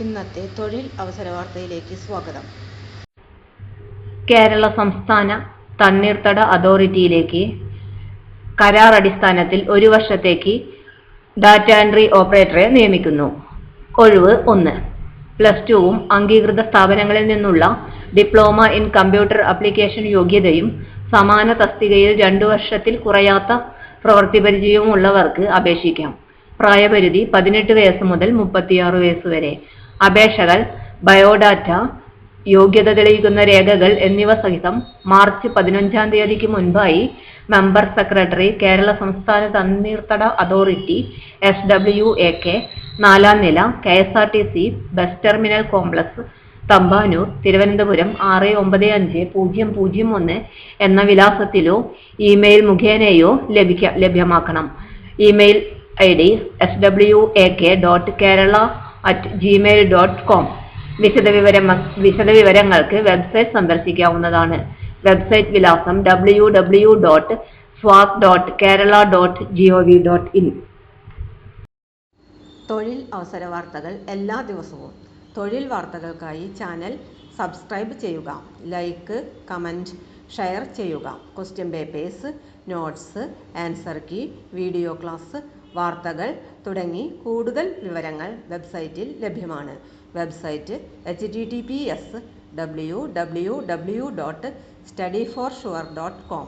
ഇന്നത്തെ തൊഴിൽ അവസര വാർത്തയിലേക്ക് സ്വാഗതം. കേരള സംസ്ഥാന തണ്ണീർത്തട അതോറിറ്റിയിലേക്ക് കരാർ അടിസ്ഥാനത്തിൽ ഒരു വർഷത്തേക്ക് ഡാറ്റ എൻട്രി ഓപ്പറേറ്ററെ നിയമിക്കുന്നു. ഒഴിവ് ഒന്ന്. പ്ലസ് ടുവും അംഗീകൃത സ്ഥാപനങ്ങളിൽ നിന്നുള്ള ഡിപ്ലോമ ഇൻ കമ്പ്യൂട്ടർ ആപ്ലിക്കേഷൻ യോഗ്യതയും സമാന തസ്തികയിൽ രണ്ടു വർഷത്തിൽ കുറയാത്ത പ്രവൃത്തി പരിചയവും ഉള്ളവർക്ക് അപേക്ഷിക്കാം. പ്രായപരിധി പതിനെട്ട് വയസ്സ് മുതൽ മുപ്പത്തിയാറ് വയസ്സ് വരെ. അപേക്ഷകൾ ബയോഡാറ്റ യോഗ്യത തെളിയിക്കുന്ന രേഖകൾ എന്നിവ സഹിതം മാർച്ച് പതിനഞ്ചാം തീയതിക്ക് മുൻപായി മെമ്പർ സെക്രട്ടറി കേരള സംസ്ഥാന തണ്ണീർത്തട authority S W A K നാലാം നില K S R T C bus terminal complex Thampanoor Thiruvananthapuram ആറ് ഒമ്പത് അഞ്ച് പൂജ്യം പൂജ്യം ഒന്ന് എന്ന വിലാസത്തിലോ ഇമെയിൽ മുഖേനയോ ലഭിക്ക ലഭ്യമാക്കണം. Email I D S W A K dot Kerala at Gmail dot com വിശദവിവരം വിശദവിവരങ്ങൾക്ക് വെബ്സൈറ്റ് സന്ദർശിക്കാവുന്നതാണ്. വെബ്സൈറ്റ് വിലാസം W W dot swas dot Kerala dot G O V dot in തൊഴിൽ അവസര വാർത്തകൾ എല്ലാ ദിവസവും. തൊഴിൽ വാർത്തകൾക്കായി ചാനൽ സബ്സ്ക്രൈബ് ചെയ്യുക. ലൈക്ക് കമന്റ് ഷെയർ ചെയ്യുക. Question papers notes answer key video class വാർത്തകൾ തുടങ്ങി കൂടുതൽ വിവരങ്ങൾ വെബ്സൈറ്റിൽ ലഭ്യമാണ്. Website H T T P S W W W dot study for sure dot com